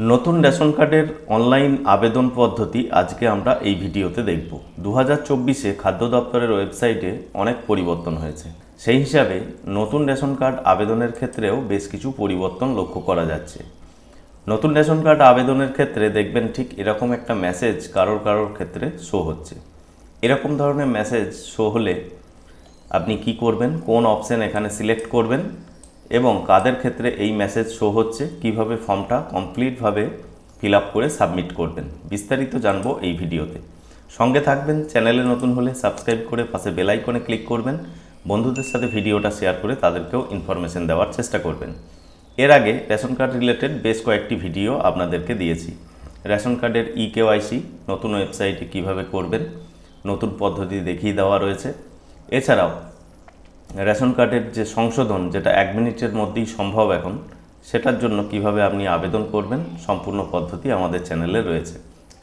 নতুন রেশন কার্ডের অনলাইন আবেদন পদ্ধতি আজকে আমরা এই ভিডিওতে দেখব। দু হাজার চব্বিশে খাদ্য দপ্তরের ওয়েবসাইটে অনেক পরিবর্তন হয়েছে। সেই হিসাবে নতুন রেশন কার্ড আবেদনের ক্ষেত্রেও বেশ কিছু পরিবর্তন লক্ষ্য করা যাচ্ছে। নতুন রেশন কার্ড আবেদনের ক্ষেত্রে দেখবেন ঠিক এরকম একটা মেসেজ কারোর কারোর ক্ষেত্রে শো হচ্ছে। এরকম ধরনের মেসেজ শো হলে আপনি কি করবেন? কোন অপশন এখানে সিলেক্ট করবেন? এবং কাদের ক্ষেত্রে এই মেসেজ শো হচ্ছে, কীভাবে ফর্মটা কমপ্লিটভাবে ফিল আপ করে সাবমিট করবেন, বিস্তারিত জানব এই ভিডিওতে। সঙ্গে থাকবেন চ্যানেলে নতুন হলে সাবস্ক্রাইব করে পাশে বেল আইকনে ক্লিক করবেন, বন্ধুদের সাথে ভিডিওটা শেয়ার করে তাদেরকেও ইনফরমেশন দেওয়ার চেষ্টা করবেন। এর আগে রেশন কার্ড রিলেটেড বেশ কয়েকটি ভিডিও আপনাদেরকে দিয়েছি। রেশন কার্ডের ই কেওয়াইসি নতুন ওয়েবসাইটে কীভাবে করবেন, নতুন পদ্ধতি দেখিয়ে দেওয়া রয়েছে। এছাড়াও রেশন কার্ডের যে সংশোধন, যেটা এক মিনিটের মধ্যেই সম্ভব এখন, সেটার জন্য কীভাবে আপনি আবেদন করবেন সম্পূর্ণ পদ্ধতি আমাদের চ্যানেলে রয়েছে।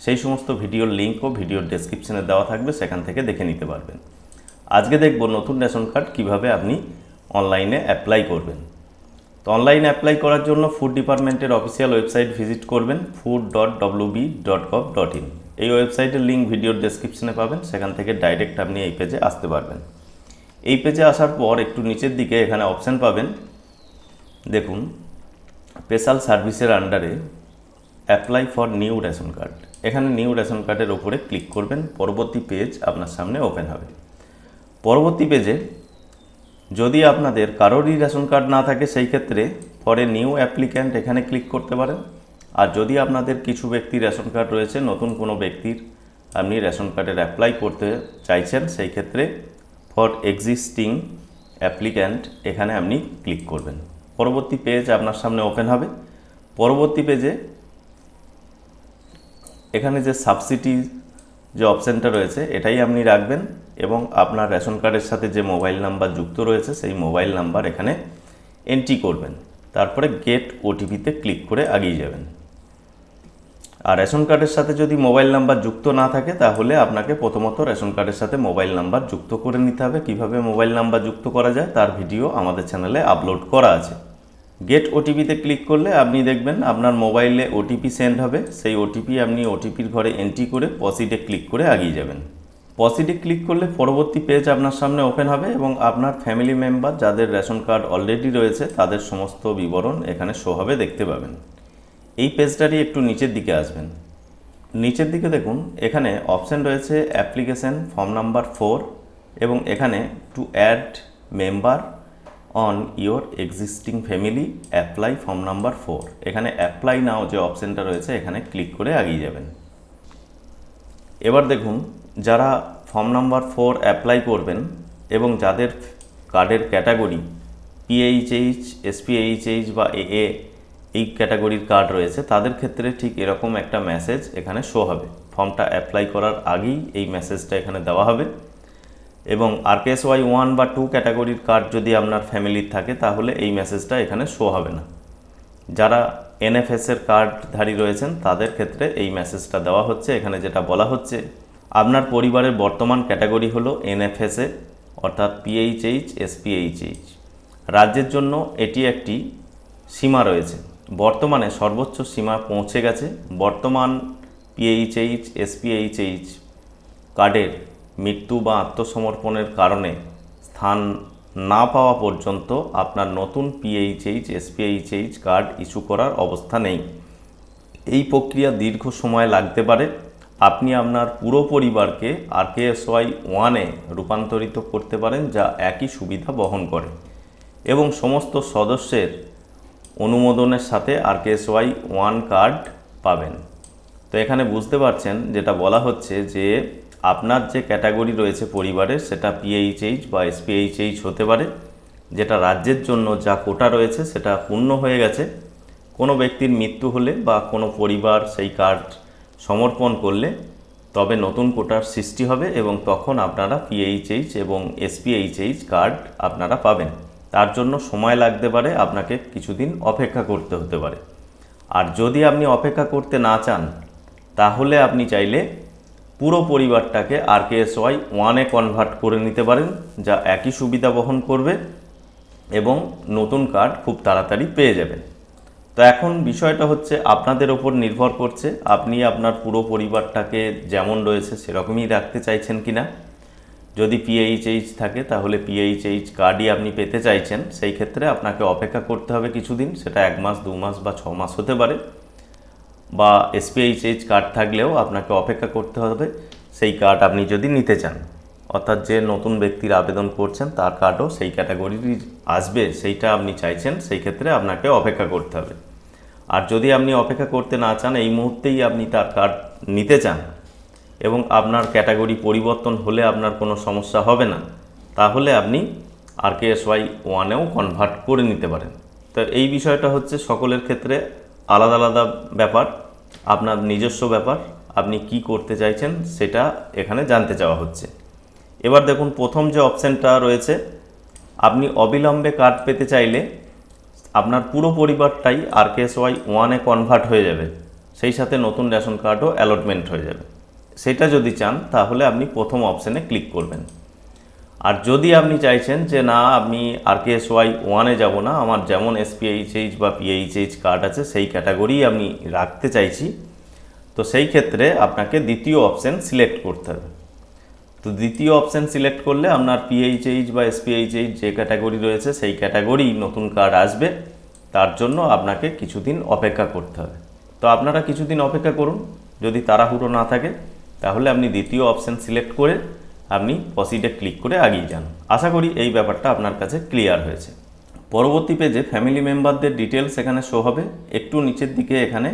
সেই সমস্ত ভিডিওর লিঙ্কও ভিডিওর ডেসক্রিপশনে দেওয়া থাকবে, সেখান থেকে দেখে নিতে পারবেন। আজকে দেখব নতুন রেশন কার্ড কীভাবে আপনি অনলাইনে অ্যাপ্লাই করবেন। তো অনলাইনে অ্যাপ্লাই করার জন্য ফুড ডিপার্টমেন্টের অফিসিয়াল ওয়েবসাইট ভিজিট করবেন food dot WB dot gov dot in এই ওয়েবসাইটের লিঙ্ক ভিডিওর ডেসক্রিপশনে পাবেন, সেখান থেকে ডাইরেক্ট আপনি এই পেজে আসতে পারবেন। এই পেজে আসার পর একটু নিচের দিকে এখানে অপশান পাবেন। দেখুন স্পেশাল সার্ভিসের আন্ডারে apply for new ration card এখানে নিউ রেশন কার্ডের ওপরে ক্লিক করবেন, পরবর্তী পেজ আপনার সামনে ওপেন হবে। পরবর্তী পেজে যদি আপনাদের কারোরই রেশন কার্ড না থাকে, সেই ক্ষেত্রে পরে নিউ অ্যাপ্লিক্যান্ট এখানে ক্লিক করতে পারেন। আর যদি আপনাদের কিছু ব্যক্তির রেশন কার্ড রয়েছে, নতুন কোনো ব্যক্তির আপনি রেশন কার্ডের অ্যাপ্লাই করতে চাইছেন, সেই ক্ষেত্রে ফর এক্সিস্টিং অ্যাপ্লিক্যান্ট, এখানে আপনি ক্লিক করবেন। পরবর্তী পেজ আপনার সামনে ওপেন হবে। পরবর্তী পেজে এখানে যে সাবসিডি যে অপশানটা রয়েছে, এটাই আপনি রাখবেন এবং আপনার রেশন কার্ডের সাথে যে মোবাইল নাম্বার যুক্ত রয়েছে, সেই মোবাইল নাম্বার এখানে এন্ট্রি করবেন। তারপরে গেট ওটিপিতে ক্লিক করে আগিয়ে যাবেন। আর রেশন কার্ডের সাথে যদি মোবাইল নাম্বার যুক্ত না থাকে, তাহলে আপনাকে প্রথমত রেশন কার্ডের সাথে মোবাইল নাম্বার যুক্ত করে নিতে হবে। কীভাবে মোবাইল নাম্বার যুক্ত করা যায়, তার ভিডিও আমাদের চ্যানেলে আপলোড করা আছে। গেট ওটিপিতে ক্লিক করলে আপনি দেখবেন আপনার মোবাইলে ওটিপি সেন্ড হবে। সেই ওটিপি আপনি ওটিপির ঘরে এন্ট্রি করে পসিডে ক্লিক করে আগিয়ে যাবেন। পসিডে ক্লিক করলে পরবর্তী পেজ আপনার সামনে ওপেন হবে এবং আপনার ফ্যামিলি মেম্বার যাদের রেশন কার্ড অলরেডি রয়েছে, তাদের সমস্ত বিবরণ এখানে শো হবে, দেখতে পাবেন। এই পেজটারই একটু নিচের দিকে আসবেন। নিচের দিকে দেখুন, এখানে অপশান রয়েছে অ্যাপ্লিকেশন ফর্ম নাম্বার ফোর এবং এখানে to add member on your existing family apply form number four এখানে অ্যাপ্লাই নাও যে অপশানটা রয়েছে, এখানে ক্লিক করে আগিয়ে যাবেন। এবার দেখুন, যারা ফর্ম নাম্বার ফোর অ্যাপ্লাই করবেন এবং যাদের কার্ডের ক্যাটাগরি পিএইচএইচ এসপিএইচএইচ বা এ এই ক্যাটাগরির কার্ড রয়েছে, তাদের ক্ষেত্রে ঠিক এরকম একটা মেসেজ এখানে শো হবে। ফর্মটা অ্যাপ্লাই করার আগেই এই মেসেজটা এখানে দেওয়া হবে। এবং আরকেএস ওয়াই ওয়ান বা টু ক্যাটাগরির কার্ড যদি আপনার ফ্যামিলির থাকে, তাহলে এই মেসেজটা এখানে শো হবে না। যারা এনএফএসের কার্ডধারী রয়েছেন, তাদের ক্ষেত্রে এই মেসেজটা দেওয়া হচ্ছে। এখানে যেটা বলা হচ্ছে, আপনার পরিবারের বর্তমান ক্যাটাগরি হলো এনএফএসএ অর্থাৎ পিএইচএইচ এসপিএইচএইচ রাজ্যের জন্য এটি একটি সীমা রয়েছে। বর্তমানে সর্বোচ্চ সীমা পৌঁছে গেছে। বর্তমান পিএইচএইচ এসপিএইচএইচ কার্ডের মৃত্যু বা আত্মসমর্পণের কারণে স্থান না পাওয়া পর্যন্ত আপনার নতুন পিএইচএইচ এসপিএইচএইচ কার্ড ইস্যু করার অবস্থা নেই। এই প্রক্রিয়া দীর্ঘ সময় লাগতে পারে। আপনি আপনার পুরো পরিবারকে আরকেএসওয়াই ওয়ানে রূপান্তরিত করতে পারেন, যা একই সুবিধা বহন করে। এবং সমস্ত সদস্যের অনুমোদনের সাথে আরকেএসওয়াই ওয়ান কার্ড পাবেন। তো এখানে বুঝতে পারছেন যেটা বলা হচ্ছে যে আপনার যে ক্যাটাগরি রয়েছে পরিবারের, সেটা পিএইচএইচ বা এসপিএইচএইচ হতে পারে, যেটা রাজ্যের জন্য যা কোটা রয়েছে সেটা পূর্ণ হয়ে গেছে। কোনো ব্যক্তির মৃত্যু হলে বা কোনো পরিবার সেই কার্ড সমর্পণ করলে তবে নতুন কোটার সৃষ্টি হবে এবং তখন আপনারা পিএইচএইচ এবং এসপিএইচএইচ কার্ড আপনারা পাবেন। তার জন্য সময় লাগতে পারে, আপনাকে কিছুদিন অপেক্ষা করতে হতে পারে। আর যদি আপনি অপেক্ষা করতে না চান, তাহলে আপনি চাইলে পুরো পরিবারটাকে আরকেএসওয়াই ওয়ানে কনভার্ট করে নিতে পারেন, যা একই সুবিধা বহন করবে এবং নতুন কার্ড খুব তাড়াতাড়ি পেয়ে যাবেন। তো এখন বিষয়টা হচ্ছে, আপনাদের ওপর নির্ভর করছে, আপনি আপনার পুরো পরিবারটাকে যেমন রয়েছে সেরকমই রাখতে চাইছেন কি না যদি পিএইচএইচ থাকে, তাহলে পিএইচএইচ কার্ডই আপনি পেতে চাইছেন। সেই ক্ষেত্রে আপনাকে অপেক্ষা করতে হবে কিছুদিন। সেটা এক মাস, দু মাস বা ছ মাস হতে পারে। বা এসপিএইচএইচ কার্ড থাকলেও আপনাকে অপেক্ষা করতে হবে। সেই কার্ড আপনি যদি নিতে চান, অর্থাৎ যে নতুন ব্যক্তির আবেদন করছেন, তার কার্ডও সেই ক্যাটাগরির আসবে, সেইটা আপনি চাইছেন, সেই ক্ষেত্রে আপনাকে অপেক্ষা করতে হবে। আর যদি আপনি অপেক্ষা করতে না চান, এই মুহূর্তেই আপনি তার কার্ড নিতে চান এবং আপনার ক্যাটাগরি পরিবর্তন হলে আপনার কোনো সমস্যা হবে না। তাহলে আপনি আর কে এস ওয়াই ওয়ানেও কনভার্ট করে নিতে পারেন। তো এই বিষয়টা হচ্ছে সকলের ক্ষেত্রে আলাদা আলাদা ব্যাপার, আপনার নিজস্ব ব্যাপার, আপনি কি করতে চাইছেন সেটা এখানে জানতে চাওয়া হচ্ছে। এবার দেখুন, প্রথম যে অপশানটা রয়েছে, আপনি অবিলম্বে কার্ড পেতে চাইলে আপনার পুরো পরিবারটাই আর কে এস ওয়াই ওয়ানে কনভার্ট হয়ে যাবে। সেই সাথে নতুন রেশন কার্ডও অ্যালটমেন্ট হয়ে যাবে। সেটা যদি চান, তাহলে আপনি প্রথম অপশানে ক্লিক করবেন। আর যদি আপনি চাইছেন যে, না, আমি আর কে এস ওয়াই ওয়ানে যাব না, আমার যেমন এসপিএইচএইচ বা পিএইচএইচ কার্ড আছে, সেই ক্যাটাগরি আমি রাখতে চাইছি, তো সেই ক্ষেত্রে আপনাকে দ্বিতীয় অপশান সিলেক্ট করতে হবে। তো দ্বিতীয় অপশান সিলেক্ট করলে আপনার পিএইচএইচ বা এসপিএইচএইচ যে ক্যাটাগরি রয়েছে, সেই ক্যাটাগরি নতুন কার্ড আসবে। তার জন্য আপনাকে কিছুদিন অপেক্ষা করতে হবে। তো আপনারা কিছুদিন অপেক্ষা করুন, যদি তাড়াহুড়ো না থাকে। তাহলে আপনি দ্বিতীয় অপশান সিলেক্ট করে আপনি প্রসিডে ক্লিক করে আগিয়ে যান। আশা করি এই ব্যাপারটা আপনার কাছে ক্লিয়ার হয়েছে। পরবর্তী পেজে ফ্যামিলি মেম্বারদের ডিটেলস এখানে শো হবে। একটু নিচের দিকে এখানে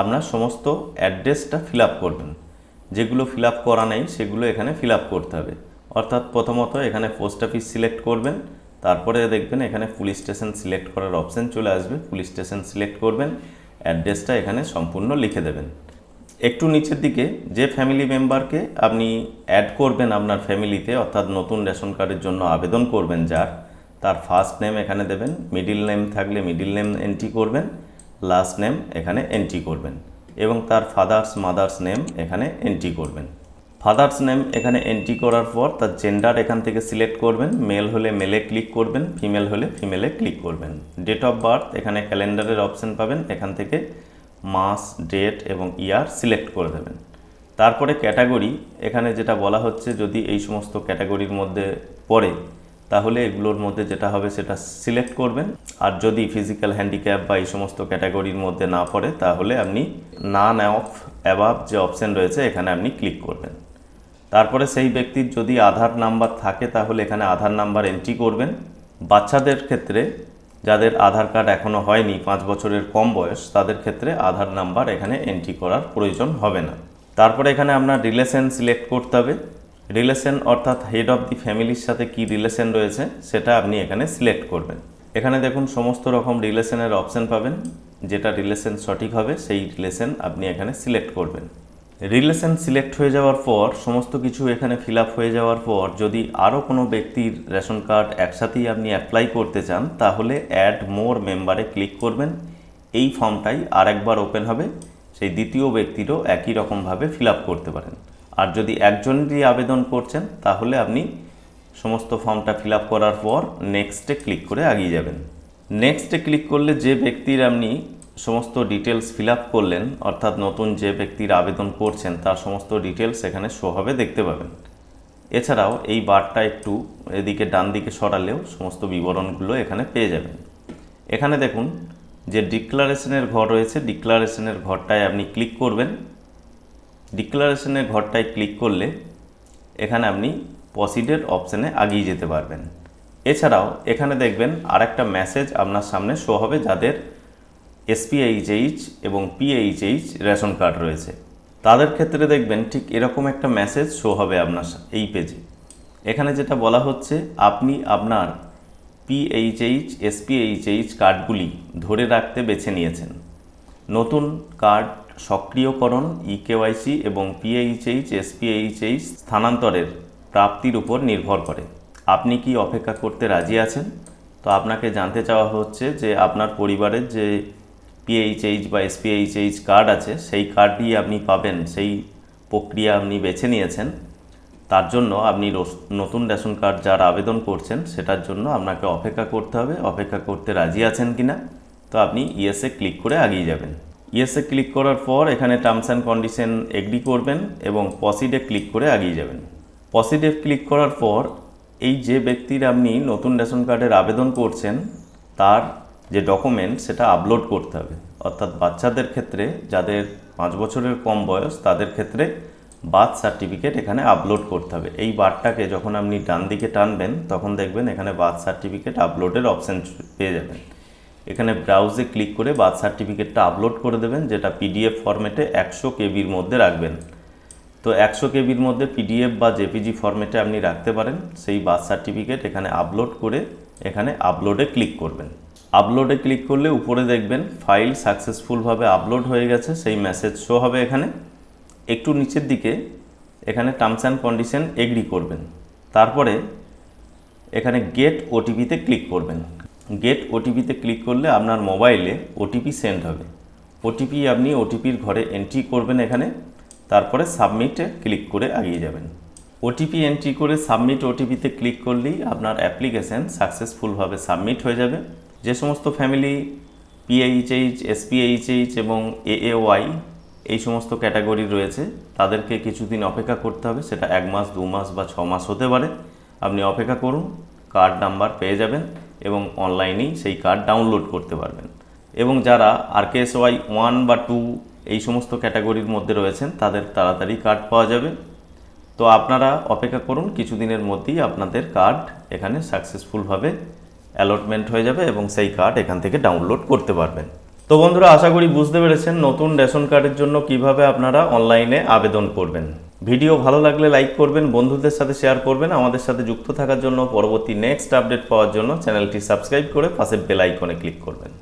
আপনার সমস্ত অ্যাড্রেসটা ফিল করবেন। যেগুলো ফিল করা নেই, সেগুলো এখানে ফিল করতে হবে। অর্থাৎ প্রথমত এখানে পোস্ট অফিস সিলেক্ট করবেন। তারপরে দেখবেন এখানে পুলিশ স্টেশন সিলেক্ট করার অপশান চলে আসবে। পুলিশ স্টেশন সিলেক্ট করবেন। অ্যাড্রেসটা এখানে সম্পূর্ণ লিখে দেবেন। একটু নিচের দিকে যে ফ্যামিলি মেম্বারকে আপনি অ্যাড করবেন আপনার ফ্যামিলিতে অর্থাৎ নতুন রেশন কার্ডের জন্য আবেদন করবেন যার, তার ফার্স্ট নেম এখানে দেবেন মিডিল নেম থাকলে মিডিল নেম এন্ট্রি করবেন লাস্ট নেম এখানে এন্ট্রি করবেন, এবং তার ফাদার্স মাদার্স নেম এখানে এন্ট্রি করবেন। ফাদার্স নেম এখানে এন্ট্রি করার পর তার জেন্ডার এখান থেকে সিলেক্ট করবেন মেল হলে মেলে ক্লিক করবেন ফিমেল হলে ফিমেলে ক্লিক করবেন। ডেট অফ বার্থ এখানে ক্যালেন্ডারের অপশন পাবেন, এখান থেকে মাস, ডেট এবং ইয়ার সিলেক্ট করে দেবেন। তারপরে ক্যাটাগরি, এখানে যেটা বলা হচ্ছে যদি এই সমস্ত ক্যাটাগরির মধ্যে পড়ে, তাহলে এগুলোর মধ্যে যেটা হবে সেটা সিলেক্ট করবেন। আর যদি ফিজিক্যাল হ্যান্ডিক্যাপ বা এই সমস্ত ক্যাটাগরির মধ্যে না পড়ে, তাহলে আপনি নান, অফ, অ্যাবাভ যে অপশন রয়েছে, এখানে আপনি ক্লিক করবেন। তারপরে সেই ব্যক্তির যদি আধার নাম্বার থাকে, তাহলে এখানে আধার নাম্বার এন্ট্রি করবেন। বাচ্চাদের ক্ষেত্রে যাদের আধার কার্ড এখনও হয়নি, পাঁচ বছরের কম বয়স, তাদের ক্ষেত্রে আধার নাম্বার এখানে এন্ট্রি করার প্রয়োজন হবে না। তারপরে এখানে আপনার রিলেশন সিলেক্ট করতে হবে। রিলেশন অর্থাৎ হেড অফ দি ফ্যামিলির সাথে কি রিলেশন রয়েছে, সেটা আপনি এখানে সিলেক্ট করবেন। এখানে দেখুন সমস্ত রকম রিলেশনের অপশন পাবেন। যেটা রিলেশন সঠিক হবে, সেই রিলেশন আপনি এখানে সিলেক্ট করবেন। রিলেশন সিলেক্ট হয়ে যাওয়ার পর, সমস্ত কিছু এখানে ফিল আপ হয়ে যাওয়ার পর, যদি আরও কোনো ব্যক্তির রেশন কার্ড একসাথেই আপনি অ্যাপ্লাই করতে চান, তাহলে অ্যাড মোর মেম্বারে ক্লিক করবেন। এই ফর্মটাই আরেকবার ওপেন হবে। সেই দ্বিতীয় ব্যক্তিরও একই রকমভাবে ফিল আপ করতে পারেন। আর যদি একজনেরই আবেদন করছেন, তাহলে আপনি সমস্ত ফর্মটা ফিল আপ করার পর নেক্সটে ক্লিক করে এগিয়ে যাবেন। নেক্সটে ক্লিক করলে যে ব্যক্তির আপনি সমস্ত ডিটেলস ফিল আপ করলেন, অর্থাৎ নতুন যে ব্যক্তির আবেদন করছেন, তার সমস্ত ডিটেলস এখানে শো হবে, দেখতে পাবেন। এছাড়াও এই বারটা একটু এদিকে ডান দিকে সরালেও সমস্ত বিবরণগুলো এখানে পেয়ে যাবেন। এখানে দেখুন যে ডিক্লারেশনের ঘর রয়েছে ডিক্লারেশনের ঘরটায় আপনি ক্লিক করবেন। ডিক্লারেশনের ঘরটায় ক্লিক করলে এখানে আপনি প্রসিডের অপশানে আগিয়ে যেতে পারবেন। এছাড়াও এখানে দেখবেন আরেকটা মেসেজ আপনার সামনে শো হবে, যাদের এসপিএইচএইচ এবং পিএইচএইচ রেশন কার্ড রয়েছে। তাদের ক্ষেত্রে দেখবেন ঠিক এরকম একটা মেসেজ শো হবে আপনার এই পেজে এখানে যেটা বলা হচ্ছে, আপনি আপনার পিএইচএইচ এসপিএইচএইচ কার্ডগুলি ধরে রাখতে বেছে নিয়েছেন। নতুন কার্ড সক্রিয়করণ ইকেওয়াইসি এবং পিএইচএইচ এসপিএইচএইচ স্থানান্তরের প্রাপ্তির উপর নির্ভর করে। আপনি কি অপেক্ষা করতে রাজি আছেন? তো আপনাকে জানতে চাওয়া হচ্ছে যে আপনার পরিবারের যে পিএইচএইচ বা এসপিএইচএইচ কার্ড আছে, সেই কার্ডই আপনি পাবেন, সেই প্রক্রিয়া আপনি বেছে নিয়েছেন, তার জন্য আপনি নতুন রেশন কার্ড যার আবেদন করছেন, সেটার জন্য আপনাকে অপেক্ষা করতে হবে, অপেক্ষা করতে রাজি আছেন কি না তো আপনি ইয়েসে ক্লিক করে আগিয়ে যাবেন। ইয়েসে ক্লিক করার পর এখানে টার্মস অ্যান্ড কন্ডিশন এগ্রি করবেন এবং পসিডে ক্লিক করে আগিয়ে যাবেন। পসিডে ক্লিক করার পর এই যে ব্যক্তির আপনি নতুন রেশন কার্ডের আবেদন করছেন, তার যে ডকুমেন্ট সেটা আপলোড করতে হবে। অর্থাৎ বাচ্চাদের ক্ষেত্রে যাদের পাঁচ বছরের কম বয়স, তাদের ক্ষেত্রে বার্থ সার্টিফিকেট এখানে আপলোড করতে হবে। এই বারটাকে যখন আপনি ডান দিকে টানবেন, তখন দেখবেন এখানে বার্থ সার্টিফিকেট আপলোডের অপশান পেয়ে যাবেন। এখানে ব্রাউজে ক্লিক করে বার্থ সার্টিফিকেটটা আপলোড করে দেবেন, যেটা পিডিএফ ফরম্যাটে একশো কেবির মধ্যে রাখবেন। তো একশো কেবির মধ্যে পিডিএফ বা জেপিজি ফরম্যাটে আপনি রাখতে পারেন। সেই বার্থ সার্টিফিকেট এখানে আপলোড করে এখানে আপলোডে ক্লিক করবেন। আপলোডে ক্লিক করলে উপরে দেখবেন ফাইল সাকসেসফুলভাবে আপলোড হয়ে গেছে, সেই মেসেজ শো হবে এখানে। একটু নিচের দিকে এখানে টার্মস অ্যান্ড কন্ডিশন এগ্রি করবেন। তারপরে এখানে গেট ওটিপিতে ক্লিক করবেন। গেট ওটিপিতে ক্লিক করলে আপনার মোবাইলে ওটিপি সেন্ড হবে। ওটিপি আপনি ওটিপির ঘরে এন্ট্রি করবেন এখানে, তারপরে সাবমিটে ক্লিক করে এগিয়ে যাবেন। ওটিপি এন্ট্রি করে সাবমিট ওটিপিতে ক্লিক করলেই আপনার অ্যাপ্লিকেশান সাকসেসফুলভাবে সাবমিট হয়ে যাবে। যে সমস্ত ফ্যামিলি পিএইচএইচ এসপিএইচএইচ এবং এএওয়াই এই সমস্ত ক্যাটাগরি রয়েছে, তাদেরকে কিছুদিন অপেক্ষা করতে হবে। সেটা এক মাস, দু মাস বা ছ মাস হতে পারে। আপনি অপেক্ষা করুন কার্ড নাম্বার পেয়ে যাবেন এবং অনলাইনেই সেই কার্ড ডাউনলোড করতে পারবেন। এবং যারা আরকেএসওয়াই ওয়ান বা টু এই সমস্ত ক্যাটাগরির মধ্যে রয়েছেন, তাদের তাড়াতাড়ি কার্ড পাওয়া যাবে। তো আপনারা অপেক্ষা করুন, কিছুদিনের মধ্যেই আপনাদের কার্ড এখানে সাকসেসফুলভাবে অ্যালটমেন্ট হয়ে যাবে এবং সেই কার্ড এখান থেকে ডাউনলোড করতে পারবেন। তো বন্ধুরা, আশা করি বুঝতে পেরেছেন নতুন রেশন কার্ডের জন্য কীভাবে আপনারা অনলাইনে আবেদন করবেন। ভিডিও ভালো লাগলে লাইক করবেন, বন্ধুদের সাথে শেয়ার করবেন, আমাদের সাথে যুক্ত থাকার জন্য পরবর্তী নেক্সট আপডেট পাওয়ার জন্য চ্যানেলটি সাবস্ক্রাইব করে পাশে বেল আইকনে ক্লিক করবেন।